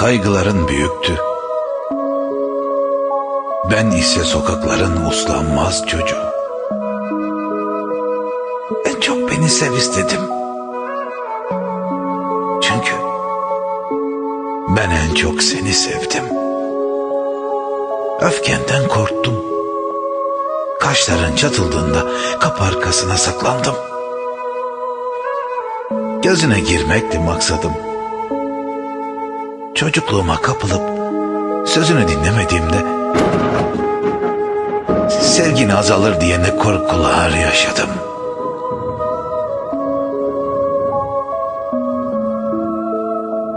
kaygıların büyüktü. Ben ise sokakların uslanmaz çocuğu. En çok beni sev istedim. Çünkü ben en çok seni sevdim. Öfkenden korktum. Kaşların çatıldığında kapı arkasına saklandım. Gözüne girmekti maksadım. Çocukluğuma kapılıp sözünü dinlemediğimde sevgin azalır diye ne korkular yaşadım.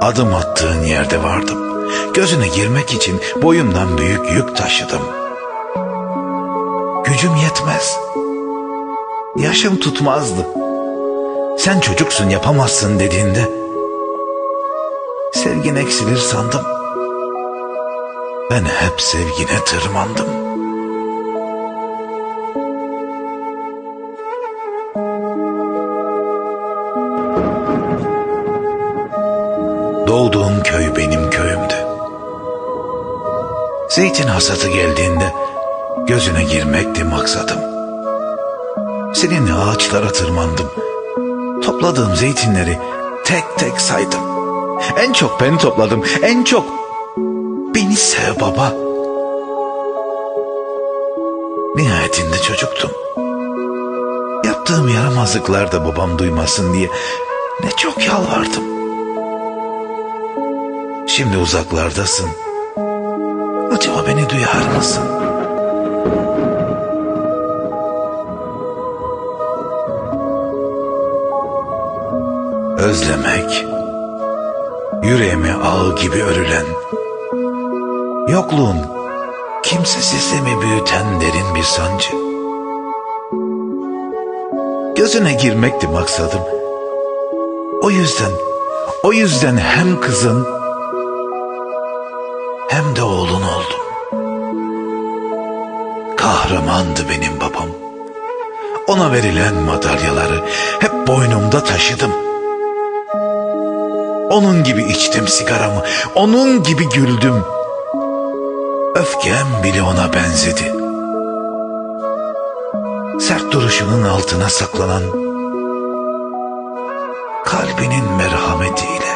Adım attığın yerde vardım. Gözüne girmek için boyumdan büyük yük taşıdım. Gücüm yetmez. Yaşım tutmazdı. Sen çocuksun yapamazsın dediğinde sevgin eksilir sandım. Ben hep sevgine tırmandım. Doğduğum köy benim köyümdü. Zeytin hasatı geldiğinde gözüne girmekti maksadım. Seninle ağaçlara tırmandım. Topladığım zeytinleri tek tek saydım. En çok ben topladım, en çok beni sev baba. Nihayetinde çocuktum. Yaptığım yaramazlıklar da babam duymasın diye ne çok yalvardım. Şimdi uzaklardasın. Acaba beni duyar mısın? Özlemek, yüreğime ağ gibi örülen, yokluğun kimsesizliğimi büyüten derin bir sancı. Gözüne girmekti maksadım. O yüzden, o yüzden hem kızın hem de oğlun oldum. Kahramandı benim babam. Ona verilen madalyaları hep boynumda taşıdım. Onun gibi içtim sigaramı, onun gibi güldüm. Öfkem bile ona benzedi. Sert duruşunun altına saklanan kalbinin merhametiyle.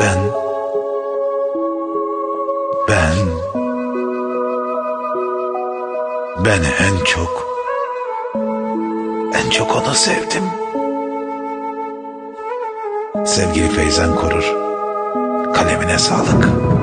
Ben ben ben en çok en çok onu sevdim. Sevgili Feyzan Korur, kalemine sağlık.